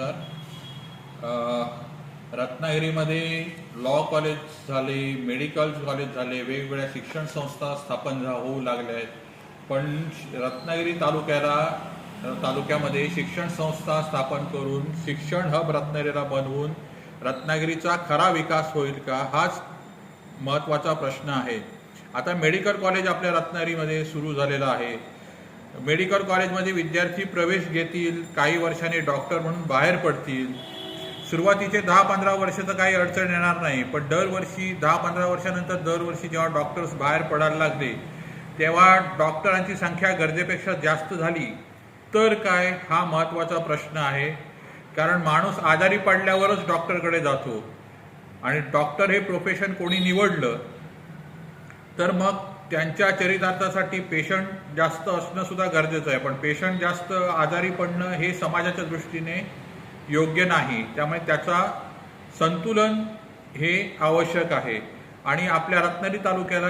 नमस्कार. रत्नागिरीमध्ये law college झाले मेडिकल कॉलेज झाले वेगवेगळ्या शिक्षण संस्था स्थापन झा- होऊ लागल्या आहेत. पण रत्नागिरी तालुक्याला तालुक्यामध्ये शिक्षण संस्था स्थापन करून शिक्षण हब रत्नागिरीला बनवून रत्नागिरीचा खरा विकास होईल का हाच महत्त्वाचा प्रश्न आहे. आता मेडिकल कॉलेज आपल्या रत्नागिरीमध्ये सुरू झालेलं आहे. मेडिकल कॉलेजमध्ये विद्यार्थी प्रवेश घेतील काही वर्षाने डॉक्टर म्हणून बाहेर पडतील. सुरुवातीचे दहा पंधरा वर्ष तर काही अडचण येणार नाही पण दरवर्षी दहा पंधरा वर्षानंतर दरवर्षी जेव्हा डॉक्टर्स बाहेर पडायला लागले तेव्हा डॉक्टरांची संख्या गरजेपेक्षा जास्त झाली. तर काय? हा महत्त्वाचा प्रश्न आहे. कारण माणूस आजारी पडल्यावरच डॉक्टरकडे जातो. आणि डॉक्टर हे प्रोफेशन कोणी निवडलं तर मग त्यांच्या चरितार्थासाठी पेशंट जास्त असणं सुद्धा गरजेचं आहे. पण पेशंट जास्त आजारी पडणं हे समाजाच्या दृष्टीने योग्य नाही. त्यामुळे त्याचा संतुलन हे आवश्यक आहे. आणि आपल्या रत्नागिरी तालुक्याला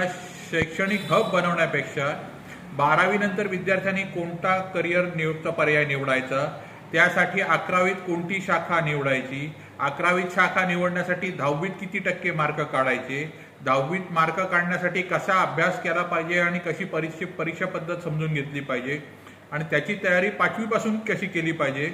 शैक्षणिक हब बनवण्यापेक्षा बारावीनंतर विद्यार्थ्यांनी कोणता करिअर नियुक्त पर्याय निवडायचा? त्यासाठी अकरावीत कोणती शाखा निवडायची? अकरावीत शाखा निवडण्यासाठी दहावीत किती टक्के मार्क काढायचे? दहावीत मार्क काढण्यासाठी कसा अभ्यास केला पाहिजे आणि कशी परीक्षे परीक्षा पद्धत समजून घेतली पाहिजे? आणि त्याची तयारी पाचवीपासून कशी केली पाहिजे?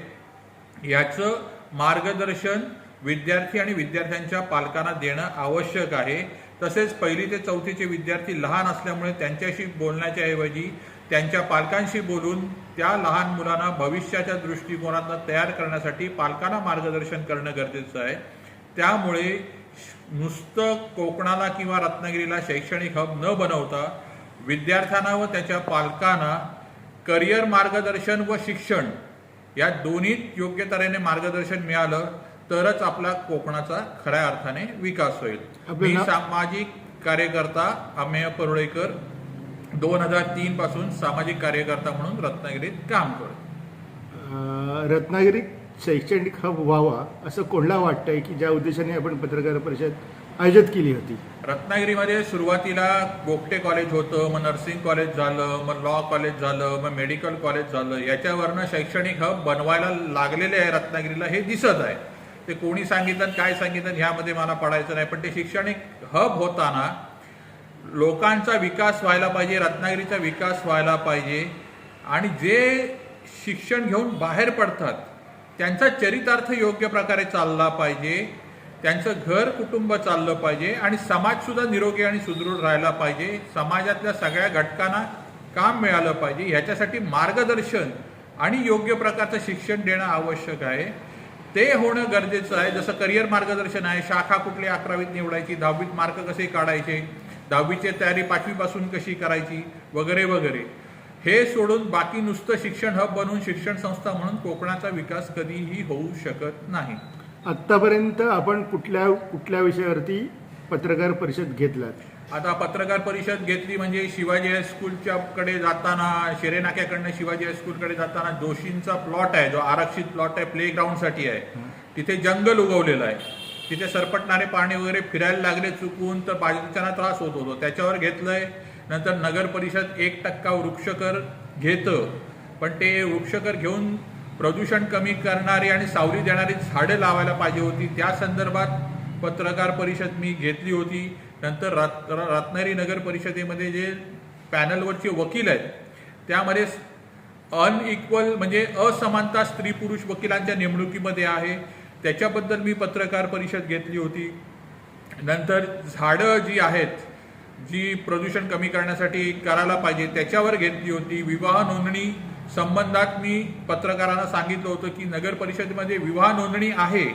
याचं मार्गदर्शन विद्यार्थी आणि विद्यार्थ्यांच्या पालकांना देणं आवश्यक आहे. तसेच पहिली ते चौथीचे विद्यार्थी लहान असल्यामुळे त्यांच्याशी बोलण्याच्या ऐवजी त्यांच्या पालकांशी बोलून त्या लहान मुलांना भविष्याच्या दृष्टिकोनातून तयार करण्यासाठी पालकांना मार्गदर्शन करणं गरजेचं आहे. त्यामुळे नुसतं कोकणाला किंवा रत्नागिरीला शैक्षणिक हब न बनवता विद्यार्थ्यांना व त्याच्या पालकांना करिअर मार्गदर्शन व शिक्षण या दोन्हीत योग्य तऱ्हेने मार्गदर्शन मिळालं तरच आपला कोकणाचा खऱ्या अर्थाने विकास होईल. मी सामाजिक कार्यकर्ता अमेय परुळेकर दोन हजार तीन पासून सामाजिक कार्यकर्ता म्हणून रत्नागिरीत काम करतो. अं, रत्नागिरीत शैक्षणिक हब व्हावा असं कोणाला वाटतंय की ज्या उद्देशाने आपण पत्रकार परिषद आयोजित केली होती? रत्नागिरीमध्ये सुरुवातीला गोगटे कॉलेज होतं मग नर्सिंग कॉलेज झालं मग लॉ कॉलेज झालं मग मेडिकल कॉलेज झालं. याच्यावरनं शैक्षणिक हब बनवायला लागलेले आहे रत्नागिरीला हे दिसत आहे. ते कोणी सांगितलं काय सांगितलं ह्यामध्ये मला पडायचं नाही. पण ते शैक्षणिक हब होताना लोकांचा विकास व्हायला पाहिजे रत्नागिरीचा विकास व्हायला पाहिजे. आणि जे शिक्षण घेऊन बाहेर पडतात त्यांचा चरितार्थ योग्य प्रकारे चालला पाहिजे त्यांचं घर कुटुंब चाललं पाहिजे आणि समाजसुद्धा निरोगी आणि सुदृढ राहायला पाहिजे. समाजातल्या सगळ्या घटकांना काम मिळालं पाहिजे. ह्याच्यासाठी मार्गदर्शन आणि योग्य प्रकारचं शिक्षण देणं आवश्यक आहे. ते होणं गरजेचं आहे. जसं करिअर मार्गदर्शन आहे. शाखा कुठली अकरावीत निवडायची दहावीत मार्क कसे काढायचे दहावीची तयारी पाचवीपासून कशी करायची वगैरे वगैरे. हे सोडून बाकी नुसतं शिक्षण हब बनवून शिक्षण संस्था म्हणून कोकणाचा विकास कधीही होऊ शकत नाही. आत्तापर्यंत आपण कुठल्या कुठल्या विषयावरती पत्रकार परिषद घेतलात? आता पत्रकार परिषद घेतली म्हणजे शिवाजी हायस्कूलच्या कडे जाताना शिरे नाक्याकडनं शिवाजी हायस्कूलकडे जाताना जोशींचा प्लॉट आहे जो आरक्षित प्लॉट आहे प्ले साठी आहे. तिथे जंगल उगवलेलं आहे. तिथे सरपटणारे पाणी वगैरे फिरायला लागले चुकून तर बाजूच्यांना त्रास होत होतो. त्याच्यावर घेतलंय नंतर नगर परिषद एक टक्का वृक्षकर घेतं. पण ते वृक्षकर घेऊन प्रदूषण कमी करणारी आणि सावली देणारी झाडं लावायला पाहिजे होती. त्या संदर्भात पत्रकार परिषद मी घेतली होती. नंतर रत् रत्नागिरी नगर परिषदेमध्ये जे पॅनलवरचे वकील आहेत त्यामध्ये अनइक्वल म्हणजे असमानता स्त्री पुरुष वकिलांच्या नेमणुकीमध्ये आहे. त्याच्याबद्दल मी पत्रकार परिषद घेतली होती. नंतर झाडं जी आहेत जी प्रदूषण कमी करण्यासाठी करायला पाहिजे त्याच्यावर घेतली होती. विवाह नोंदणी संबंधात मी पत्रकारांना सांगितलं होतं की नगर परिषदेमध्ये विवाह नोंदणी आहे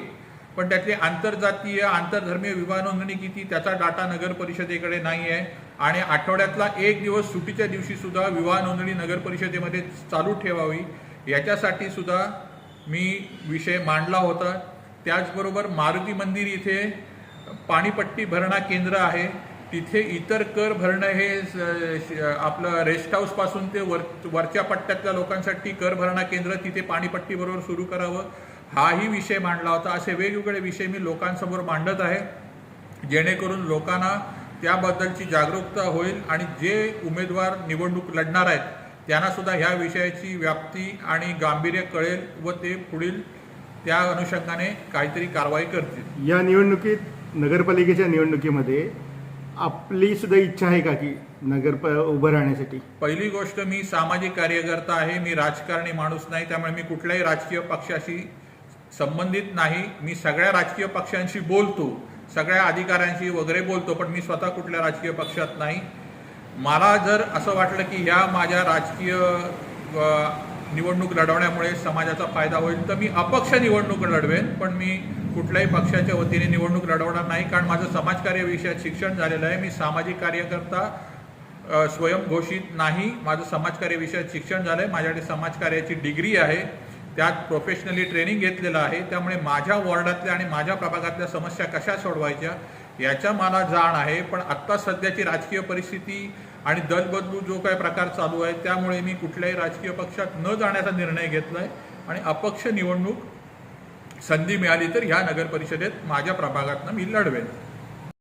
पण त्यातली आंतरजातीय आंतरधर्मीय विवाह नोंदणी किती त्याचा डाटा नगर परिषदेकडे नाही आहे. आणि आठवड्यातला एक दिवस सुटीच्या दिवशीसुद्धा विवाह नोंदणी नगर परिषदेमध्ये चालू ठेवावी. याच्यासाठी सुद्धा मी विषय मांडला होता. त्याचबरोबर मारुती मंदिर इथे पाणीपट्टी भरणा केंद्र आहे. तिथे इतर कर भरणं हे स- श- आपलं रेस्ट हाऊसपासून ते वर वरच्या पट्ट्यातल्या लोकांसाठी कर भरणा केंद्र तिथे पाणीपट्टीबरोबर सुरू करावं. हाही विषय मांडला होता. असे वेगवेगळे विषय मी लोकांसमोर मांडत आहे. जेणेकरून लोकांना त्याबद्दलची जागरूकता होईल आणि जे उमेदवार निवडणूक लढणार आहेत त्यांना सुद्धा ह्या विषयाची व्याप्ती आणि गांभीर्य कळेल व ते पुढील त्या अनुषंगाने काहीतरी कारवाई करतील. या निवडणुकीत नगरपालिकेच्या निवडणुकीमध्ये आपली सुद्धा इच्छा आहे का की नगर प- उभं राहण्यासाठी? पहिली गोष्ट मी सामाजिक कार्यकर्ता आहे मी राजकारणी माणूस नाही त्यामुळे मी कुठल्याही राजकीय पक्षाशी संबंधित नाही. मी सगळ्या राजकीय पक्षांशी बोलतो सगळ्या अधिकाऱ्यांशी वगैरे बोलतो पण मी स्वतः कुठल्या राजकीय पक्षात नाही. मला जर असं वाटलं की ह्या माझ्या राजकीय अ, निवडणूक लढवण्यामुळे समाजाचा फायदा होईल तर मी अपक्ष निवडणूक लढवेन पण मी कुठल्याही पक्षाच्या वतीने निवडणूक लढवणार नाही कारण माझं समाजकार्य विषयात शिक्षण झालेलं आहे. मी सामाजिक कार्यकर्ता स्वयंघोषित नाही. माझं समाजकार्य विषयात शिक्षण झालं आहे माझ्याकडे समाजकार्याची डिग्री आहे. त्यात प्रोफेशनली ट्रेनिंग घेतलेलं आहे. त्यामुळे माझ्या वॉर्डातल्या आणि माझ्या प्रभागातल्या समस्या कशा सोडवायच्या याच्या मला जाण आहे. पण आत्ता सध्याची राजकीय परिस्थिती आणि दलबदलू जो काही प्रकार चालू आहे त्यामुळे मी कुठल्याही राजकीय पक्षात न जाण्याचा निर्णय घेतला आहे आणि अपक्ष निवडणूक संधी मिळाली तर ह्या नगरपरिषदेत माझ्या प्रभागातनं मी लढवेन.